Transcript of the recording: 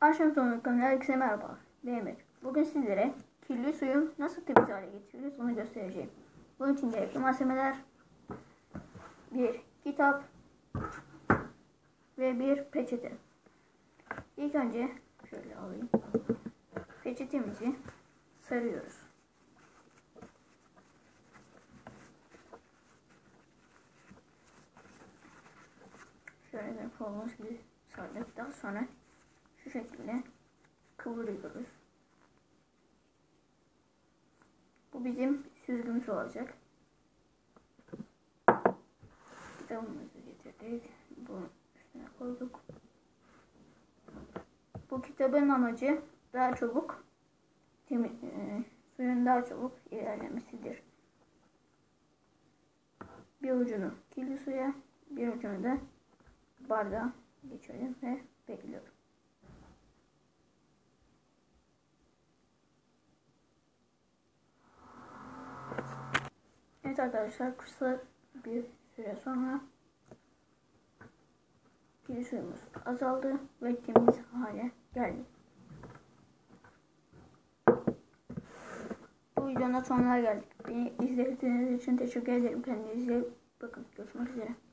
Akşam sonu kanalına herkese merhaba. Emir. Bugün sizlere kirli suyu nasıl temiz hale getiriyoruz onu göstereceğim. Bunun için gerekli malzemeler bir kitap ve bir peçete. İlk önce şöyle alayım. Peçetemizi sarıyoruz. Şöyle görmüş olduğunuz gibi sardık. Daha sonra şu şekilde kıvırıyoruz. Bu bizim süzgümüz olacak. Kitabımızı getirdik. Bunu üstüne koyduk. Bu kitabın amacı daha çabuk temiz, e, suyun daha çabuk ilerlemesidir. Bir ucunu kirli suya, bir ucunu da bardağa geçiyorum ve bekliyorum. Evet arkadaşlar kısa bir süre sonra pil suyumuz azaldı ve temiz hale geldi. Bu videonun sonuna geldik. Beni izlediğiniz için teşekkür ederim. Kendinize bakın. Görüşmek üzere.